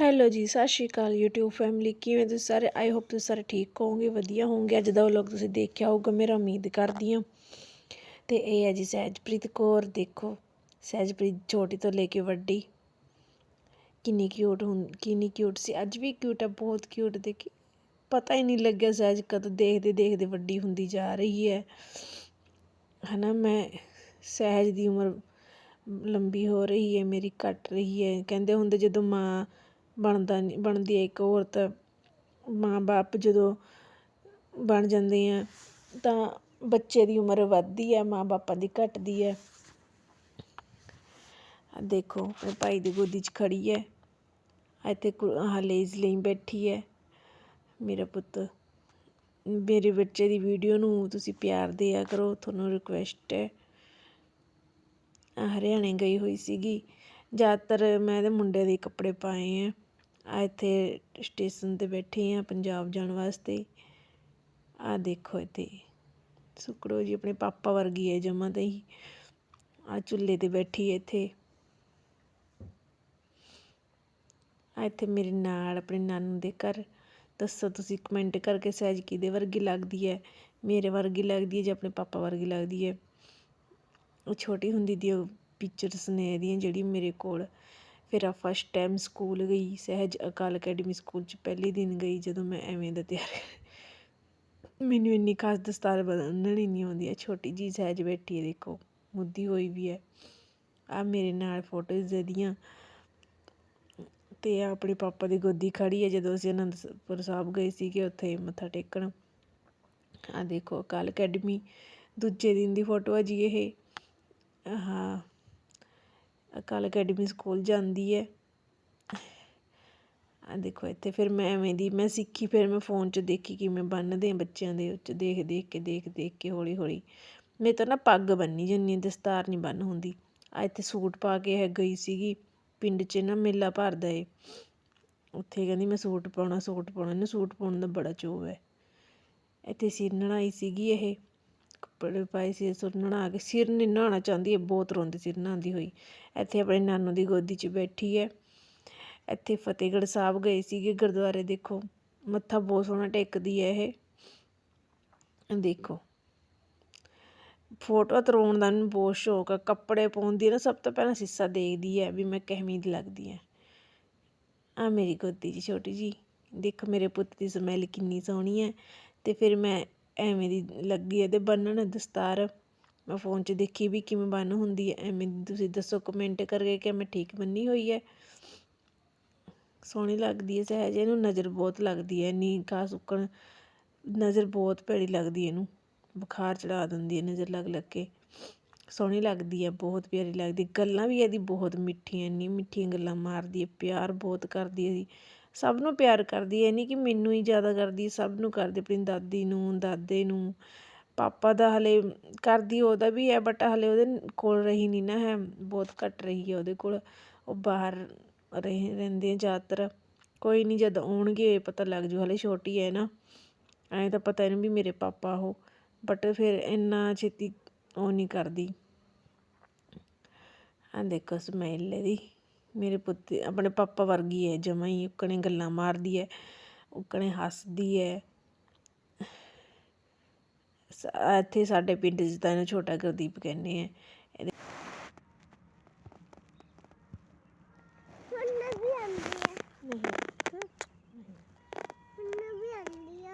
Hello ਜੀ, ਸਤਿ ਸ਼੍ਰੀ ਅਕਾਲ YouTube family ਕਿਵੇਂ ਤੁਸੀਂ ਸਾਰੇ? ਆਈ ਹੋਪ ਤੁਸੀਂ ਸਾਰੇ ਠੀਕ ਹੋਵੋਗੇ, ਵਧੀਆ ਹੋਵੋਗੇ। ਅੱਜ ਦਾ ਵਲੌਗ ਤੁਸੀਂ ਦੇਖਿਆ ਹੋਊਗਾ ਮੇਰਾ ਉਮੀਦ ਕਰਦੀ ਹਾਂ। ਤੇ ਇਹ ਹੈ ਜੀ ਸਹਿਜਪ੍ਰੀਤ ਕੌਰ, ਦੇਖੋ। ਸਹਿਜਪ੍ਰੀਤ ਛੋਟੀ ਤੋਂ ਲੈ ਕੇ ਵੱਡੀ। ਕਿੰਨੀ ਕਿਊਟ ਹੁੰ, ਕਿੰਨੀ ਕਿਊਟ ਸੀ। ਅੱਜ ਵੀ ਕਿਊਟ ਹੈ ਬਹੁਤ ਕਿਊਟ ਦੇਖੀ, ਪਤਾ ਹੀ ਨਹੀਂ ਲੱਗਿਆ ਸਹਿਜ ਕਦੋਂ ਦੇਖਦੇ ਦੇਖਦੇ ਵੱਡੀ ਹੁੰਦੀ ਜਾ ਰਹੀ ਹੈ। ਹਨਾ, ਮੈਂ ਸਹਿਜ ਦੀ ਉਮਰ ਲੰਬੀ ਹੋ ਰਹੀ ਹੈ, ਮੇਰੀ ਘਟ ਰਹੀ ਹੈ। ਕਹਿੰਦੇ ਹੁੰਦੇ ਜਦੋਂ ਮਾਂ ਬਣਦਾ ਨਹੀਂ, ਬਣਦੀ ਹੈ ਇੱਕ ਔਰਤ। ਮਾਂ ਬਾਪ ਜਦੋਂ ਬਣ ਜਾਂਦੇ ਆ, ਤਾਂ ਬੱਚੇ ਦੀ ਉਮਰ ਵੱਧਦੀ ਹੈ, ਮਾਂ ਬਾਪਾਂ ਦੀ ਘਟਦੀ ਹੈ। ਦੇਖੋ, ਆਪਣੇ ਭਾਈ ਦੀ ਗੋਦੀ 'ਚ ਖੜੀ ਹੈ। ਇੱਥੇ ਹਾਲੇ ਇਸ ਲਈ ਬੈਠੀ ਹੈ। ਮੇਰਾ ਪੁੱਤ, ਮੇਰੇ ਬੱਚੇ ਦੀ ਵੀਡੀਓ ਨੂੰ ਤੁਸੀਂ ਪਿਆਰ ਦਿਆ ਕਰੋ, ਤੁਹਾਨੂੰ ਰਿਕੁਐਸਟ ਹੈ। ਹਰਿਆਣੇ ਗਈ ਹੋਈ ਸੀਗੀ। ਜ਼ਿਆਦਾਤਰ ਮੈਂ ਇਹਦੇ ਮੁੰਡੇ ਦੇ ਕੱਪੜੇ ਪਾਏ ਆ। ਆ ਇੱਥੇ ਸਟੇਸ਼ਨ ਤੇ ਬੈਠੇ ਆ ਪੰਜਾਬ ਜਾਣ ਵਾਸਤੇ। ਆ ਦੇਖੋ ਇੱਥੇ। ਸੁਕੜੋ ਜੀ, ਆਪਣੇ ਪਾਪਾ ਵਰਗੀ ਹੈ ਜਮਾ ਤੇ ਹੀ। ਆ ਚੁੱਲ੍ਹੇ ਤੇ ਬੈਠੀ ਹੈ ਇੱਥੇ। ਆ ਇੱਥੇ ਮੇਰੇ ਨਾਲ, ਆਪਣੇ ਨਾਨੂ ਦੇ ਘਰ। ਦੱਸੋ ਤੁਸੀਂ ਕਮੈਂਟ ਕਰਕੇ ਸਹਿਜ ਕਿਹਦੇ ਵਰਗੀ ਲੱਗਦੀ ਹੈ ਮੇਰੇ ਵਰਗੀ ਲੱਗਦੀ ਹੈ ਜਾਂ ਆਪਣੇ ਪਾਪਾ ਵਰਗੀ ਲੱਗਦੀ ਹੈ ਉਹ ਛੋਟੀ ਹੁੰਦੀ ਦੀ, ਉਹ ਪਿਕਚਰਸ ਨੇ ਇਹਦੀਆਂ ਜਿਹੜੀ ਮੇਰੇ ਕੋਲ। ਫਿਰ ਆ ਫਸਟ ਟਾਈਮ ਸਕੂਲ ਗਈ, ਸਹਿਜ ਅਕਾਲ ਅਕੈਡਮੀ ਸਕੂਲ 'ਚ ਪਹਿਲੇ ਦਿਨ ਗਈ ਜਦੋਂ ਮੈਂ ਐਵੇਂ ਦਾ ਤਿਆਰ ਮੈਨੂੰ ਇੰਨੀ ਖਾਸ ਦਸਤਾਰ ਬੰਨਣੀ ਨਹੀਂ ਆਉਂਦੀ ਹੈ ਛੋਟੀ ਜੀ ਸਹਿਜ ਬੈਠੀ ਹੈ, ਦੇਖੋ, ਮੁੱਦੀ ਹੋਈ ਵੀ ਹੈ। ਆ ਮੇਰੇ ਨਾਲ ਫੋਟੋਜ਼ ਇਹਦੀਆਂ ਤੇ ਆਪਣੇ ਪਾਪਾ ਦੀ ਗੋਦੀ ਖੜੀ ਹੈ, ਜਦੋਂ ਅਸੀਂ ਅਨੰਦਪੁਰ ਸਾਹਿਬ ਗਏ ਸੀਗੇ, ਉੱਥੇ ਮੱਥਾ ਟੇਕਣ। ਆ ਦੇਖੋ, ਅਕਾਲ ਅਕੈਡਮੀ ਦੂਜੇ ਦਿਨ ਦੀ ਫੋਟੋ ਹੈ ਜੀ ਇਹ। ਹਾਂ ਅਕਾਲ ਅਕੈਡਮੀ ਸਕੂਲ ਜਾਂਦੀ ਹੈ। ਆ ਦੇਖੋ ਇੱਥੇ ਫਿਰ ਮੈਂ ਐਵੇਂ ਦੀ ਮੈਂ ਸਿੱਖੀ, ਫਿਰ ਮੈਂ ਫੋਨ 'ਚ ਦੇਖੀ ਕਿਵੇਂ ਬੰਨਦੇ ਆ ਬੱਚਿਆਂ ਦੇ ਉੱਚ, ਦੇਖ ਦੇਖ ਕੇ, ਦੇਖ ਦੇਖ ਕੇ, ਹੌਲੀ ਹੌਲੀ। ਮੈਂ ਤਾਂ ਨਾ ਪੱਗ ਬੰਨੀ ਜੰਨੀ ਦਸਤਾਰ ਨਹੀਂ ਬੰਨ ਹੁੰਦੀ। ਆ ਇੱਥੇ ਸੂਟ ਪਾ ਕੇ ਹੈ ਗਈ ਸੀਗੀ, ਪਿੰਡ 'ਚ ਨਾ ਮੇਲਾ ਭਰਦਾ ਏ। ਉੱਥੇ ਕਹਿੰਦੀ ਮੈਂ ਸੂਟ ਪਾਉਣਾ ਸੂਟ ਪਾਉਣਾ, ਇਹਨੂੰ ਸੂਟ ਪਾਉਣ ਦਾ ਬੜਾ ਚੋਅ ਹੈ। ਇੱਥੇ ਸਿਰ ਨਣਾਈ ਸੀਗੀ ਇਹ। ਕੱਪੜੇ ਪਾਏ ਸੀ ਸਿਰ ਨਹਾ ਕੇ, ਸਿਰ ਨਹੀਂ ਨਹਾਉਣਾ ਚਾਹੁੰਦੀ ਹੈ ਬਹੁਤ ਰੋਂਦੀ ਸਿਰ ਨਹਾਉਂਦੀ ਹੋਈ। ਇੱਥੇ ਆਪਣੇ ਨਾਨੂ ਦੀ ਗੋਦੀ 'ਚ ਬੈਠੀ ਹੈ। ਇੱਥੇ ਫਤਿਹਗੜ੍ਹ ਸਾਹਿਬ ਗਏ ਸੀਗੇ, ਗੁਰਦੁਆਰੇ ਦੇਖੋ, ਮੱਥਾ ਬਹੁਤ ਸੋਹਣਾ ਟੇਕਦੀ ਹੈ ਇਹ। ਦੇਖੋ ਫੋਟੋ ਤਰੋਣ ਦਾ ਮੈਨੂੰ ਬਹੁਤ ਸ਼ੌਕ ਆ, ਕੱਪੜੇ ਪਾਉਂਦੀ ਨਾ ਸਭ ਤੋਂ ਪਹਿਲਾਂ ਸਿੱਸਾ ਦੇਖਦੀ ਹੈ ਵੀ ਮੈਂ ਕਿਵੇਂ ਦੀ ਲੱਗਦੀ ਹੈ। ਆ ਮੇਰੀ ਗੋਦੀ ਜੀ, ਛੋਟੀ ਜੀ, ਦੇਖੋ ਮੇਰੇ ਪੁੱਤ ਦੀ ਸਮੈਲ ਕਿੰਨੀ ਸੋਹਣੀ ਹੈ। ਤੇ ਫਿਰ ਮੈਂ ਐਵੇਂ ਦੀ ਲੱਗੀ ਹੈ ਇਹਦੇ ਬੰਨਣ ਦਸਤਾਰ। ਮੈਂ ਫੋਨ 'ਚ ਦੇਖੀ ਵੀ ਕਿਵੇਂ ਬੰਨ ਹੁੰਦੀ ਹੈ, ਐਵੇਂ ਦੀ ਤੁਸੀਂ ਦੱਸੋ ਕਮੈਂਟ ਕਰਕੇ ਕਿ ਮੈਂ ਠੀਕ ਬੰਨੀ ਹੋਈ ਹੈ। ਸੋਹਣੀ ਲੱਗਦੀ ਹੈ, ਸਹਿਜ ਇਹਨੂੰ ਨਜ਼ਰ ਬਹੁਤ ਲੱਗਦੀ ਹੈ, ਇੰਨੀ ਘਾਹ ਸੁੱਕਣ ਨਜ਼ਰ ਬਹੁਤ ਭੈੜੀ ਲੱਗਦੀ ਇਹਨੂੰ। ਬੁਖਾਰ ਚੜਾ ਦਿੰਦੀ ਹੈ ਨਜ਼ਰ ਲੱਗ ਲੱਗ ਕੇ। ਸੋਹਣੀ ਲੱਗਦੀ ਹੈ, ਬਹੁਤ ਪਿਆਰੀ ਲੱਗਦੀ ਗੱਲਾਂ ਵੀ ਇਹਦੀ ਬਹੁਤ ਮਿੱਠੀਆਂ ਇੰਨੀ ਮਿੱਠੀਆਂ ਗੱਲਾਂ ਮਾਰਦੀ ਹੈ, ਪਿਆਰ ਬਹੁਤ ਕਰਦੀ ਹੈ ਸਭ ਨੂੰ ਪਿਆਰ ਕਰਦੀ ਹੈ, ਨਹੀਂ ਕਿ ਮੈਨੂੰ ਹੀ ਜ਼ਿਆਦਾ ਕਰਦੀ ਸਭ ਨੂੰ ਕਰਦੀ ਆਪਣੀ ਦਾਦੀ ਨੂੰ, ਦਾਦੇ ਨੂੰ। ਪਾਪਾ ਦਾ ਹਲੇ ਕਰਦੀ, ਉਹਦਾ ਵੀ ਹੈ ਬਟ ਹਲੇ ਉਹਦੇ ਕੋਲ ਰਹੀ ਨਹੀਂ ਨਾ ਹੈ, ਬਹੁਤ ਘੱਟ ਰਹੀ ਹੈ ਉਹਦੇ ਕੋਲ। ਉਹ ਬਾਹਰ ਰਹੇ, ਰਹਿੰਦੇ ਆ ਜ਼ਿਆਦਾਤਰ। ਕੋਈ ਨਹੀਂ, ਜਦ ਆਉਣਗੇ ਪਤਾ ਲੱਗ ਜੂ, ਹਲੇ ਛੋਟੀ ਹੈ ਨਾ। ਐਂ ਤਾਂ ਪਤਾ ਇਹਨੂੰ ਵੀ ਮੇਰੇ ਪਾਪਾ ਉਹ ਬਟ ਫਿਰ ਇੰਨਾ ਛੇਤੀ ਉਹ ਨਹੀਂ ਕਰਦੀ। ਆ ਦੇਖੋ ਸਮੈਲ ਇਹਦੀ। ਮੇਰੇ ਪੁੱਤ ਆਪਣੇ ਪਾਪਾ ਵਰਗੀ ਹੈ ਜਮਾਂ ਹੀ ਉਕਣੇ ਗੱਲਾਂ ਮਾਰਦੀ ਹੈ ਉਕਣੇ ਹੱਸਦੀ ਹੈ ਇੱਥੇ ਸਾਡੇ ਪਿੰਡ 'ਚ ਤਾਂ ਇਹਨੂੰ ਛੋਟਾ ਗੁਰਦੀਪ ਕਹਿੰਦੇ ਆ।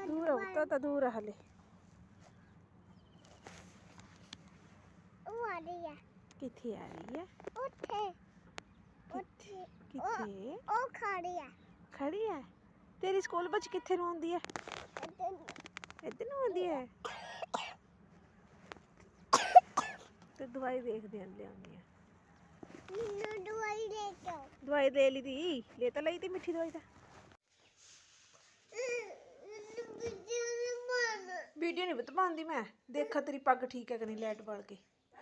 ਦੂਰ ਹੋਤਾ ਤਾਂ ਦੂਰ ਹਲੇ। ਉਹ ਆ ਰਹੀ ਹੈ ਕਿੱਥੇ ਆ ਰਹੀ ਹੈ ਉੱਥੇ। ਕਿੱਥੇ? ਉਹ ਖੜੀ ਹੈ ਖੜੀ ਹੈ ਤੇਰੀ ਸਕੂਲ ਬੱਚ ਕਿੱਥੇ ਨੂੰ ਆਉਂਦੀ ਹੈ ਇੱਧਰ ਨੂੰ। ਆਉਂਦੀ ਹੈ ਤੇ ਦਵਾਈ ਦੇਖਦੇ ਆਂ ਲਿਆਉਂਦੀ ਆ। ਮੈਨੂੰ ਦਵਾਈ ਲੈ ਕੇ ਦਵਾਈ ਲੈ ਲਈ ਦੀ। ਲੈ ਤਾਂ ਲਈ ਤੀ ਮਿੱਠੀ ਦਵਾਈ ਤਾਂ। ਵੀਡੀਓ ਨਹੀਂ ਬਤਵਾਉਂਦੀ ਮੈਂ। ਦੇਖਾ ਤੇਰੀ ਪੱਗ ਠੀਕ ਹੈ ਕਿ ਨਹੀਂ ਲਾਈਟ ਬਲ ਕੇ।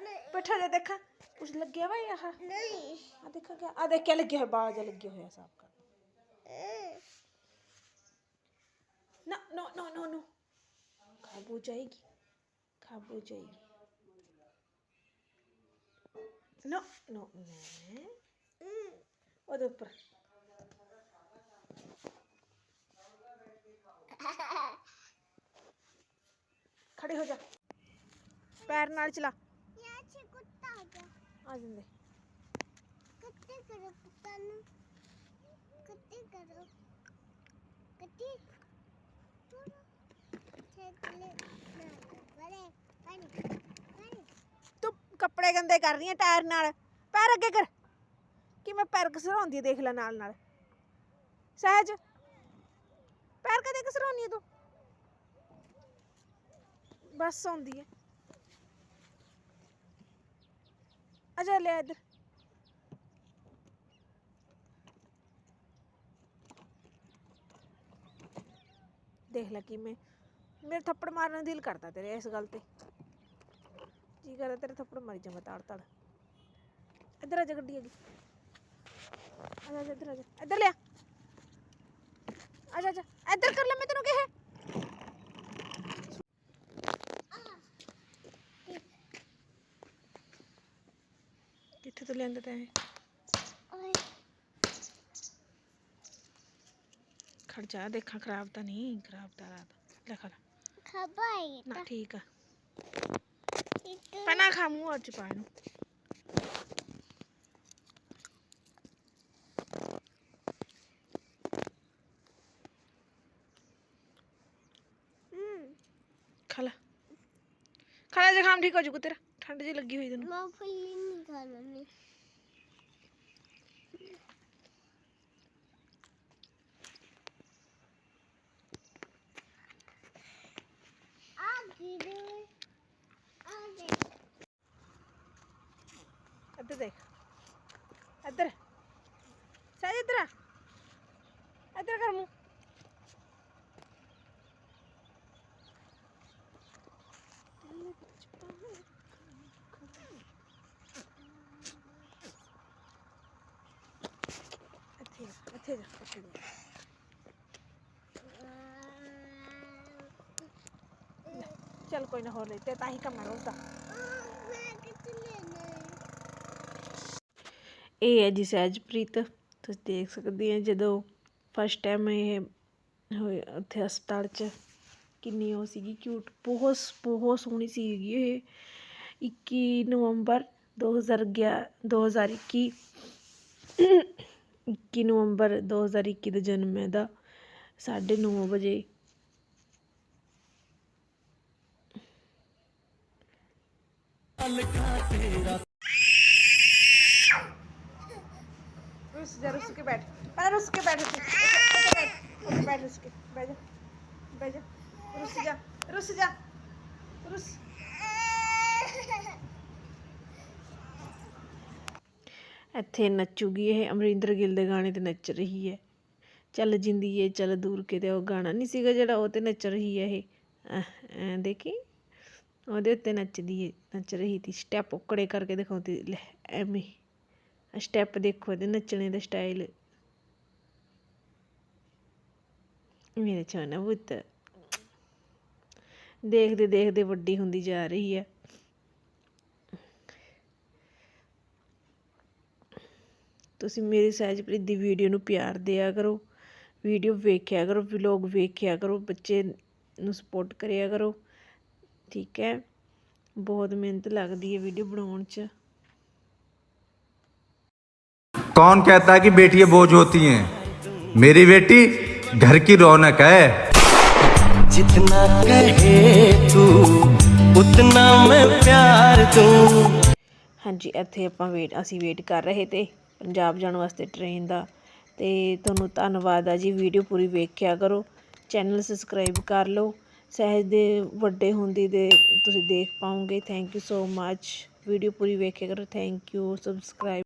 बैठा जा देखा। कुछ लग गया भाई यहाँ? नहीं। आ देखा क्या? आ देख क्या लग गया है बाजा लग गया है सांप का। ना नो नो नो नो। खाब जाएगी खाब जाएगी। No no no. और तो ऊपर। खड़े हो जा। पैर नाल चला। ਆ ਜਾਂਦੇ। ਕਰੋ ਕੁੱਤਾ ਨੂੰ। ਕਰੋ। ਤੂੰ ਕੱਪੜੇ ਗੰਦੇ ਕਰ ਰਹੀ ਹੈ ਟਾਇਰ ਨਾਲ। ਪੈਰ ਅੱਗੇ ਕਰ। ਕਿ ਮੈਂ ਪੈਰ ਘਸਰਾਉਂਦੀ ਦੇਖ ਲੈ ਨਾਲ ਨਾਲ। ਸਹਿਜ ਪੈਰ ਕਦੇ ਘਸਰਾਉਣੀ ਤੂੰ? ਬਸ ਆਉਂਦੀ ਹੈ ਅਜਾ ਲੈ ਇੱਧਰ ਦੇਖ ਲੈ ਕਿਵੇਂ ਮੇਰੇ ਥੱਪੜ ਮਾਰਨ ਦਾ ਦਿਲ ਕਰਦਾ ਤੇਰੇ ਇਸ ਗੱਲ ਤੇ ਜੀ ਕਰਦਾ ਤੇਰੇ ਥੱਪੜ ਮਾਰੀ ਜਾਵਾਂ ਤਾੜ ਤਾੜ ਇੱਧਰ ਆ ਜਾ ਗੱਡੀ ਹੈਗੀ ਆ ਜਾ ਆ ਜਾ, ਇੱਧਰ ਆ ਜਾ ਇੱਧਰ ਲਿਆ ਆ ਜਾ ਆ ਜਾ ਇੱਧਰ ਕਰ ਲੈ ਮੈਂ ਤੈਨੂੰ ਕਿਹਾ ਕਿੱਥੇ ਤੋਂ ਲਿਆਂਦਾ ਤੈਂ ਇਹ? ਓਏ ਖੜ ਜਾ ਦੇਖਾਂ ਖਰਾਬ ਤਾਂ ਨਹੀਂ ਖਰਾਬ ਤਾਂ ਰਾਤ ਲੈ ਖਾ ਲੈ ਖਬਾਈ ਨਾ ਠੀਕ ਆ ਇੱਕ ਪਹਿਲਾਂ ਖਾ ਮੂੰਹ ਅੱਜ ਪਾ ਇਹਨੂੰ ਹਮ, ਖਾ ਲੈ ਖਾ ਲੈ ਜ਼ੁਕਾਮ ਠੀਕ ਹੋ ਜੂਗਾ ਤੇਰਾ ਠੰਡ ਜੀ ਲੱਗੀ ਹੋਈ ਤੈਨੂੰ ਮੂੰਗਫਲੀ ਨਹੀਂ ਖਾਣਾ ਨਹੀਂ ਆ ਗਿਰੇ ਆ ਦੇ ਇੱਧਰ ਦੇਖ ਇੱਧਰ ਸਹਿਜ ਇੱਧਰ ਆ ਇੱਧਰ ਕਰ ਮੂੰਹ ਇੱਥੇ ਜਾ, ਇੱਥੇ ਜਾ। ਇੱਥੇ ਕੋਈ ਨਾ ਹੋਰ ਲੈ ਤਾਂ ਹੀ ਕੰਮ ਰੋਦਾ ਇਹ ਹੈ ਜੀ ਸਹਿਜਪ੍ਰੀਤ ਤੁਸੀਂ ਦੇਖ ਸਕਦੇ ਆ ਜਦੋਂ ਫਸਟ ਟਾਈਮ ਇਹ ਹੋਏ ਉੱਥੇ ਹਸਪਤਾਲ 'ਚ ਕਿੰਨੀ ਉਹ ਸੀਗੀ ਕਿਊਟ ਬਹੁਤ ਬਹੁਤ ਸੋਹਣੀ ਸੀਗੀ ਇਹ। 21 ਨਵੰਬਰ 2011 2021 21 ਨਵੰਬਰ 2021 ਦਾ ਜਨਮ ਹੈ ਦਾ 9:30 ਵਜੇ रुस जा रुस के बैठ पहले रुस के बैठ उठे उठे बैठ उठे बैठ रुस के बैठ जा बैठ जा रुस जा रुस जा रुस ਇੱਥੇ ਨੱਚੂਗੀ, ਇਹ ਅਮਰਿੰਦਰ ਗਿੱਲ ਦੇ ਗਾਣੇ ਤੇ ਨੱਚ ਰਹੀ ਹੈ। ਚੱਲ ਜਿੰਦੀਏ ਚੱਲ ਦੂਰ ਕਿਤੇ, ਉਹ ਗਾਣਾ ਨਹੀਂ ਸੀਗਾ ਜਿਹੜਾ ਉਹ ਤੇ ਨੱਚ ਰਹੀ ਹੈ ਇਹ। ਐਂ ਦੇਖੀ? ਉਹਦੇ ਉੱਤੇ ਨੱਚਦੀ ਹੈ ਨੱਚ ਰਹੀ ਤੀ। ਸਟੈਪ ਉਕੜੇ ਕਰਕੇ ਦਿਖਾਉਂਦੀ, ਲੈ, ਐਵੇਂ। ਸਟੈਪ ਦੇਖੋ ਇਹਦੇ ਨੱਚਣੇ ਦਾ ਸਟਾਈਲ ਮੇਰੇ ਚੋਨਾ ਪੁੱਤ। ਦੇਖਦੇ ਦੇਖਦੇ ਵੱਡੀ ਹੁੰਦੀ ਜਾ ਰਹੀ ਹੈ। ਤੁਸੀਂ ਮੇਰੀ ਸਹਿਜਪ੍ਰੀਤ ਦੀ ਵੀਡੀਓ ਨੂੰ ਪਿਆਰ ਦਿਆ ਕਰੋ ਵੀਡੀਓ ਵੇਖਿਆ ਕਰੋ ਵਲੌਗ ਵੇਖਿਆ ਕਰੋ ਬੱਚੇ ਨੂੰ ਸਪੋਰਟ ਕਰਿਆ ਕਰੋ ਠੀਕ ਹੈ ਬਹੁਤ ਮਿਹਨਤ ਲੱਗਦੀ ਹੈ ਵੀਡੀਓ ਬਣਾਉਣ 'ਚ कौन कहता है कि बेटियां बोझ होती हैं मेरी बेटी घर की रौनक है जितना कहे तू उतना मैं प्यार दूं ਹਾਂਜੀ ਇੱਥੇ ਆਪਾਂ ਵੇਟ ਅਸੀਂ ਵੇਟ ਕਰ ਰਹੇ ਤੇ ਪੰਜਾਬ ਜਾਣ ਵਾਸਤੇ ਟ੍ਰੇਨ ਦਾ। ਤੇ ਤੁਹਾਨੂੰ ਧੰਨਵਾਦ ਆ ਜੀ ਵੀਡੀਓ ਪੂਰੀ ਵੇਖਿਆ ਕਰੋ। ਚੈਨਲ ਸਬਸਕ੍ਰਾਈਬ ਕਰ ਲਓ। ਸਹਿਜ ਦੇ ਵੱਡੇ ਹੁੰਦੀ ਦੇ ਤੁਸੀਂ ਦੇਖ ਪਾਓਗੇ। Thank you so much video ਪੂਰੀ ਵੇਖਿਆ ਕਰੋ। Thank you subscribe